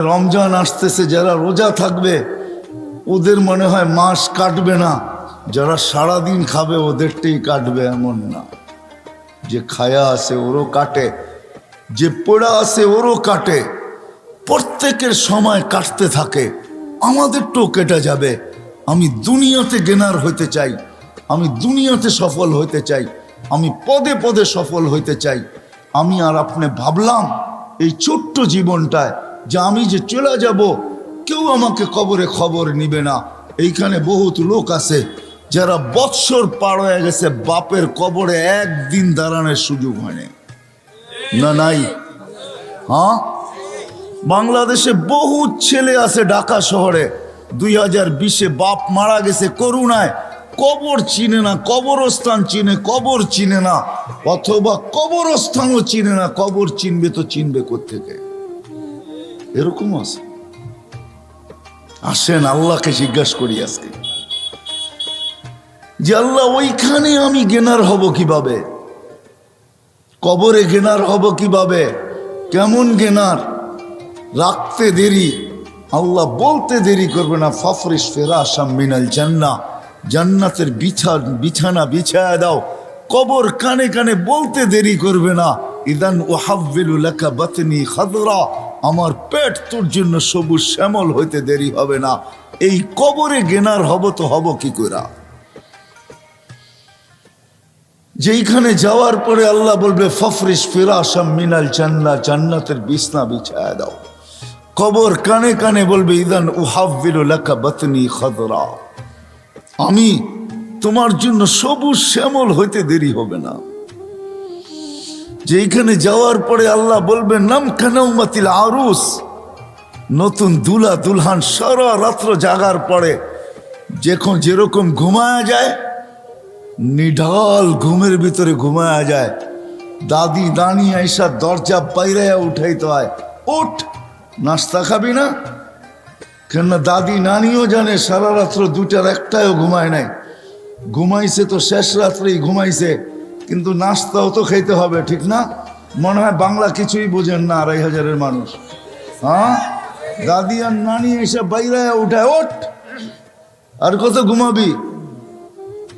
রমজান আসতেছে, যারা রোজা থাকবে, ওদের মনে হয় মাস কাটবে না। যারা সারাদিন খাবে, ওদেরটাই কাটবে এমন না। যে খায়া আছে, ওরও কাটে। যে পোড়া আছে, ওরও কাটে। প্রত্যেকের সময় কাটতে থাকে। আমাদেরটাও কেটে যাবে। আমি দুনিয়াতে গেনার হইতে চাই। আমি দুনিয়াতে সফল হইতে চাই। আমি পদে পদে সফল হইতে চাই। আমি আর আপনি ভাবলাম, এই ছোট্ট জীবনটায় যে আমি যে চলে যাব, কেউ আমাকে কবরে খবর নিবে না। এইখানে বহুত লোক আছে, যারা বৎসর পার হয়ে গেছে, বাপের কবরে একদিন দাঁড়ানোর সুযোগ হয়নি না, নাই? হ্যাঁ? বাংলাদেশে বহু ছেলে আছে ঢাকা শহরে। দুই হাজার বিশে বাপ মারা গেছে করুণায়। কবর চিনে না, কবরস্থান চিনে, কবর চিনে না। অথবা কবরস্থানও চিনে না, কবর চিনবে তো চিনবে থেকে এরকম আছে। আসেন আল্লাহকে জিজ্ঞাসা করি আজকে। যে আল্লাহ, ওইখানে আমি গেনার হব কীভাবে? কবরে গেনার হব কীভাবে? কেমন গেনার রাখতে দেরি। আল্লাহ বলতে দেরি করবে না ফাফরিস ফেরাসাম মিনাল জান্না জান্নাতের বিছা বিছানা বিছায়া দাও। কবর কানে কানে বলতে দেরি করবে না। ইদান ওহাব্বিলু লাকা বাতনি খাদরা। আমার পেট তোর জন্য সবুজ শ্যামল হইতে দেরি হবে না। এই কবরে গেনার হব তো হব কি করা যেইখানে যাওয়ার পরে আল্লাহ বলবে ফফরিস ফিরাসাম মিনাল জান্না জান্নাতের বিছনা বিছায়া দাও। কবর কানে কানে বলবে, ইদান উহাব্বিলু লাকা বাতনি খাদরা। আমি তোমার জন্য সবুজ শ্যামল হইতে দেরি হবে না। যেইখানে যাওয়ার পরে আল্লাহ বলবে নাম কানাউমাতিল আরুস। নতুন দুলা দুলহান সারা রাত্র জাগার পরে যখন যেরকম ঘুমায়া যায়, নিঢাল ঘুমের ভিতরে ঘুমায়া যায়। দাদি দানি আইসা দরজা বাইরাইয়া উঠাইতে হয়। ওঠ নাস্তা খাবি না? কেননা দাদি নানিও জানে সারা রাত্র দুটার একটাও ঘুমায় নাই। ঘুমাইছে তো শেষ রাত্রেই ঘুমাইছে। কিন্তু নাস্তাও তো খেতে হবে, ঠিক না? মনে হয় বাংলা কিছুই বোঝেন না আড়াই হাজারের মানুষ। হ্যাঁ? দাদি আর নানি এসে বাইরে উঠায়, ওঠ! আর কত ঘুমাবি?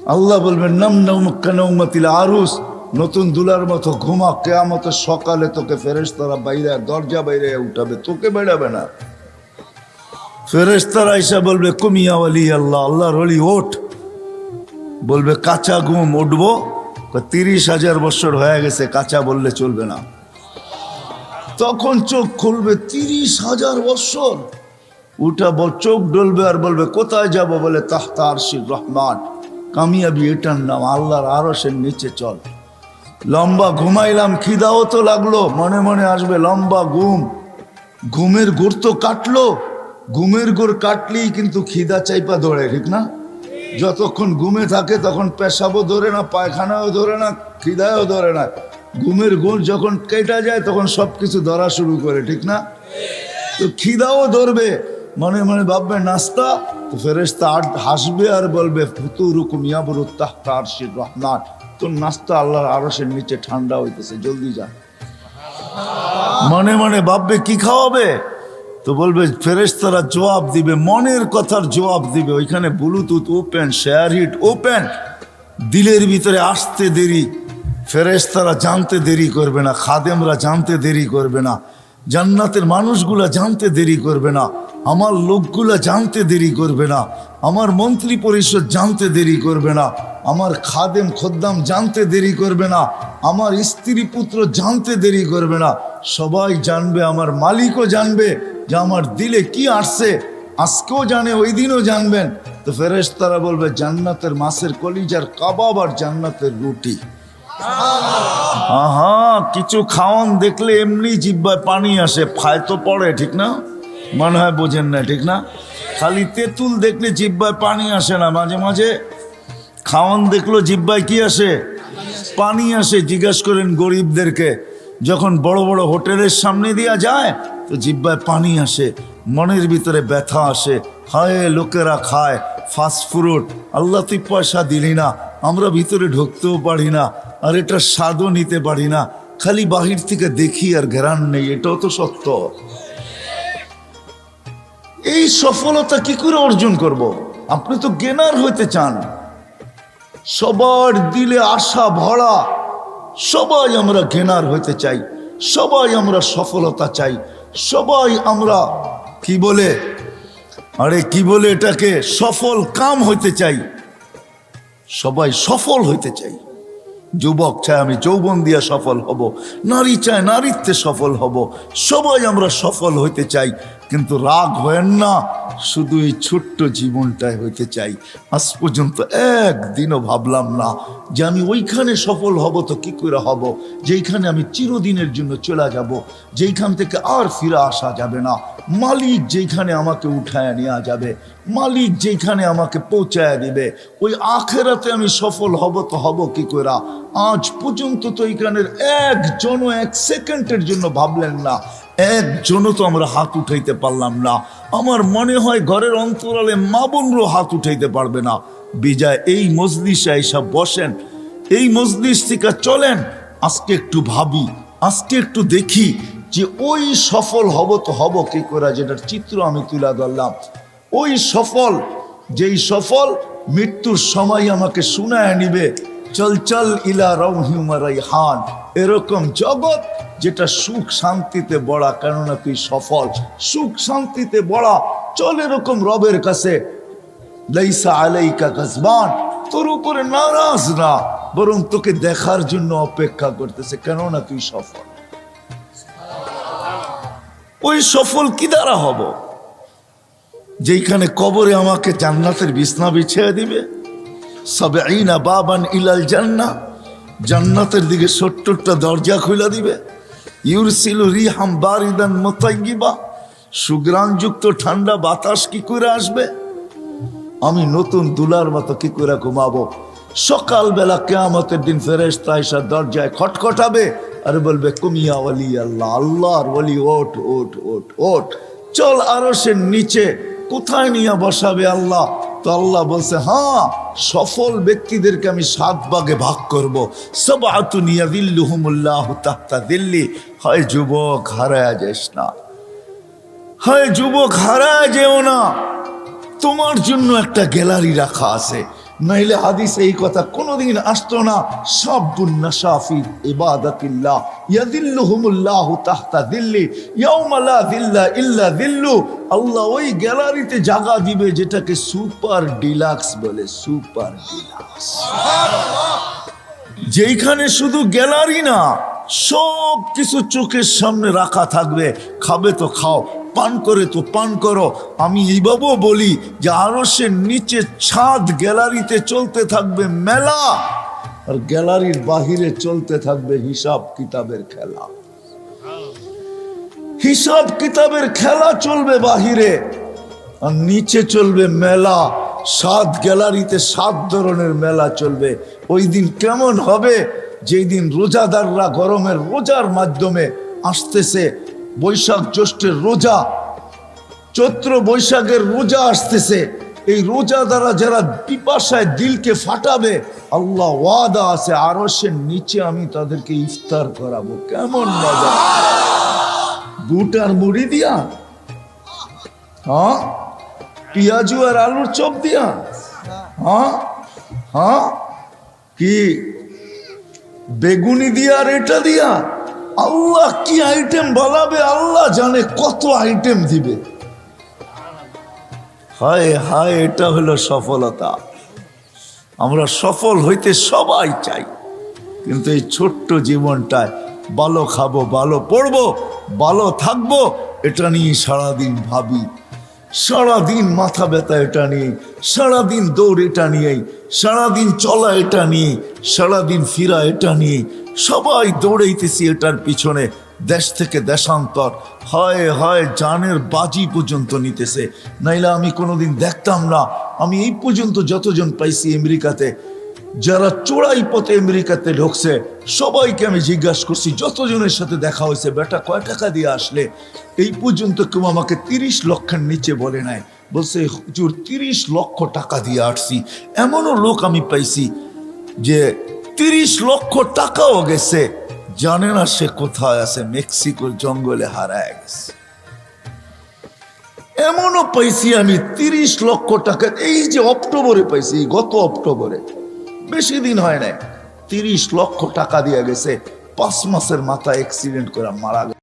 আল্লাহ বলবেন, নাম নৌমতিল আরুস। নতুন দুলার মতো ঘুমা কেয়ামত সকালে তোকে ফেরেশতারা বাইরে দরজা বাইরে উঠাবে, তোকে বেড়াবে না। ফেরেশতারা এসে বলবে, কুমিয়া আলী আল্লাহ আল্লাহর অলি ওঠ! বলবে, কাঁচা ঘুম, উঠবো? তিরিশ হাজার বছর হয়ে গেছে, কাঁচা বললে চলবে না। তখন চোখ খুলবে, তিরিশ হাজার বছর। উঠাবো চোখ ডলবে আর বলবে, কোথায় যাব বলে, তাহতা আরশির রহমান। কামিয়াবি, এটার নাম, আল্লাহর আরসের নিচে চল। লম্বা ঘুমাইলাম, খিদাও তো লাগল, মনে মনে আসবে, লম্বা ঘুম। ঘুমের গুড় তো কাটলো, ঘুমের গুড় কাটলেই কিন্তু খিদা চাইপা ধরে ঠিক না? যতক্ষণ ঘুমে থাকে তখন পেশাবও ধরে না, পায়খানাও ধরে না, খিদায়ও ধরে না। ঘুমের গুড় যখন কেটা যায় তখন সব কিছু ধরা শুরু করে, ঠিক না? তো খিদাও ধরবে। মনে মনে ভাববে, নাস্তা? তো ফেরেস্তা হাসবে আর বলবে, ফুতুরুকুম ইয়াবরু তাহতা আরশির রহমান। তোর নাস্তা আল্লাহর আরশের নিচে ঠান্ডা হইতেছে, জলদি যা। মনে মনে ভাববে, কি খাওয়াবে? তো বলবে, ফেরেশতারা জবাব দিবে, মনের কথার জবাব দিবে। ওইখানে Bluetooth open SHAREit open দিলের ভিতরে আসতে দেরি, ফেরেশতারা জানতে দেরি করবে না, খাদেমরা জানতে দেরি করবে না, জান্নাতের মানুষগুলা জানতে দেরি করবে না, আমার লোকগুলা জানতে দেরি করবে না, আমার মন্ত্রী পরিষদ জানতে দেরি করবে না, আমার খাদেম খদ্দাম জানতে দেরি করবে না, আমার স্ত্রী পুত্র জানতে দেরি করবে না সবাই জানবে, আমার মালিকও জানবে যে আমার দিলে কি আসছে। আজকেও জানে, ওই দিনও জানবেন। তো ফেরেশতারা বলবে, জান্নাতের মাছের কলিজার কাবাব আর জান্নাতের রুটি। আহা, কিছু খাওয়ান দেখলে এমনি জিব্বায় পানি আসে। ফায় তো পড়ে, ঠিক না? মনে হয় বোঝেন না, ঠিক না? খালি তেঁতুল দেখলে জিব্বায় পানি আসে না, মাঝে মাঝে। খাওয়ান দেখল জিব্বায় কি আসে? পানি আসে। জিজ্ঞেস করেন গরিবদেরকে যখন বড় বড় হোটেলের সামনে দিয়া যায়, তো জিব্বায় পানি আসে, মনের ভিতরে ব্যথা আসে, হায় লোকেরা খায় ফাস্ট ফুড আল্লাহ তুই পয়সা দিলি না, আমরা ভিতরে ঢুকতেও পারি না, আর এটা স্বাদও নিতে পারি না, খালি বাহির থেকে দেখি আর ঘেরান নেই, এটাও তো সত্য এই সফলতা কি করে অর্জন করব। আপনি তো গেনার হইতে চান সবার দিলে আশা ভরা সবাই আমরা গেনার হইতে চাই, সবাই আমরা সফলতা চাই, সবাই আমরা কি বলে? আরে কি বলে এটাকে? সফল কাম হইতে চাই, সবাই সফল হইতে চাই। যুবক চায় আমি যৌবন দিয়া সফল হব, নারী চায় নারীত্বে সফল হব, সবাই আমরা সফল হইতে চাই। কিন্তু রাগ হয়েন না, শুধু এই ছোট্ট জীবনটাই হইতে চাই। আজ পর্যন্ত একদিনও ভাবলাম না যে আমি ওইখানে সফল হব তো কি করে হব, যেইখানে আমি চিরদিনের জন্য চলে যাব, যেইখান থেকে আর ফিরে আসা যাবে না। মালিক যেইখানে আমাকে উঠায় নেওয়া যাবে, মালিক যেইখানে আমাকে পৌঁছায় দিবে, ওই আখেরাতে আমি সফল হব তো হব কি করে আজ পর্যন্ত তো এখানের একজনও এক সেকেন্ডের জন্য ভাবলেন না একজনও তো আমরা হাত উঠাইতে পারলাম না। আমার মনে হয় ঘরের অন্তরালে মা বোনরও হাত উঠাইতে পারবে না। বিজয়, এই মজলিসে এইসব বসেন। এই মজলিস থেকে চলেন, আজকে একটু ভাবি, আজকে একটু দেখি যে ওই সফল হব তো হব কি করে, যেটার চিত্র আমি তুলে ধরলাম। ওই সফল, যেই সফল মৃত্যুর সময় আমাকে শুনায় নিবে, চল চল, ইলা রৌহিমারাই হান। এরকম জগৎ যেটা সুখ শান্তিতে বড়া, কেননা তুই সফল। সুখ শান্তিতে বড়া, চল এরকম রবের কাছে। তোর উপরে নারাজ না, বরং তোকে দেখার জন্য অপেক্ষা করতেছে, কেননা তুই সফল। ওই সফল কি দ্বারা হব? যেইখানে কবরে আমাকে জান্নাতের বিছনা বিছিয়ে দিবে। সবে আইনা বাবান ইলাল জান্না জান্নাতের দিকে সত্তরটা দরজা খুলে দিবে। ইউরসিলু বারিদান ঠান্ডা বাতাস কি করে আসবে? আমি নতুন দুলার মতো কি করে ঘুমাবো? সকালবেলা কেয়ামতের দিন ফেরেস্তা এসা দরজায় খটখটাবে আর বলবে, কুমিয়া ওয়ালি আল্লাহ, আল্লাহর ওয়ালি ওট ওট ওট ওট চল আরও সে নিচে, কোথায় নিয়ে বসাবে আল্লাহ? তো আল্লাহ বলছে হ্যাঁ সফল ব্যক্তিদেরকে আমি সাত ভাগে ভাগ করব। সব আতুনিয়া দিল্লুহুমুল্লাহ তাহতা দিল্লি। হয় যুবক, হারায় যাস না। হয় যুবক, হারায় যেও না। তোমার জন্য একটা গ্যালারি রাখা আছে। নাইলে হাদিসে এই কথা কোনোদিন আসতো না সাবুন নাশাফি ইবাদাতিল্লাহ। ইয়াদিল্লুহুমুল্লাহ তাহতা দিল্লি ইয়াউমা লা দিল্লা ইল্লা দিল্লু। আল্লাহ ওই গ্যালারিতে জায়গা দিবে যেটাকে সুপার ডিলাক্স বলে সুপার ডিলাক্স। যেইখানে শুধু গ্যালারি না সব কিছু চোখের সামনে রাখা থাকবে। খাবে তো খাও, পান করে তো পান করো। আমি এইভাবেও বলি যে আরসের নিচে ছাদ গ্যালারিতে চলতে থাকবে মেলা, আর গ্যালারির বাহিরে চলতে থাকবে হিসাব কিতাবের খেলা। হিসাব কিতাবের খেলা চলবে বাহিরে, আর নিচে চলবে মেলা সাত গ্যালারিতে সাত ধরনের মেলা চলবে। ওই দিন কেমন হবে? যেই দিন রোজাদাররা গরমের রোজার মাধ্যমে আসতেছে, বৈশাখ জ্যৈষ্ঠের রোজা, চৈত্র বৈশাখের রোজা আসতেছে, এই রোজা দ্বারা যারা পিপাসায় দিলকে ফাটাবে, আল্লাহ ওয়াদা আছে আরও নিচে আমি তাদেরকে ইফতার করাবো। কেমন মজা। বুটার মুড়ি দিয়া হ্যাঁ? পিয়াজু আর আলুর চপ দিয়া হ্যাঁ? হ্যাঁ? কি? বেগুনি দিয়া আর এটা দিয়া। আল্লাহ কি আইটেম বলাবে আল্লাহ জানে কত আইটেম দিবে। হায় হায়, এটা হলো সফলতা। আমরা সফল হইতে সবাই চাই। কিন্তু এই ছোট্ট জীবনটায় ভালো খাব, ভালো পড়ব, ভালো থাকব, এটা নিয়ে সারাদিন ভাবি। সারাদিন মাথা ব্যথা এটা নিয়ে সারাদিন দৌড় এটা নিয়েই, সারাদিন চলা এটা নিয়ে সারাদিন ফিরা এটা নিয়ে সবাই দৌড়াইতেছি এটার পিছনে, দেশ থেকে দেশান্তর। হয় হয়, জানের বাজি পর্যন্ত নিতেছে। নাইলে আমি কোনোদিন দেখতাম না। আমি এই পর্যন্ত যতজন পাইছি আমেরিকাতে যারা চোরাই পথে আমেরিকাতে ঢুকছে, সবাইকে আমি জিজ্ঞাসা করছি, যতজনের সাথে দেখা হয়েছে, বেটা, কয় টাকা দিয়ে আসলে? এই পর্যন্ত কেউ আমাকে তিরিশ লক্ষের নিচে বলে নাই। বলছে, হুজুর, তিরিশ লক্ষ টাকা দিয়ে আসছি। এমনও লোক আমি পাইছি যে তিরিশ লক্ষ টাকাও গেছে। জানে না সে কোথায় আছে, মেক্সিকোর জঙ্গলে হারায় গেছে। এমনও পাইছি আমি তিরিশ লক্ষ টাকা। এই যে অক্টোবরে পাইছি, গত অক্টোবরে। বেশি দিন হয় নাই। তিরিশ লক্ষ টাকা দিয়ে গেছে। পাঁচ মাসের মাথায় অ্যাক্সিডেন্ট করে মারা গেছে।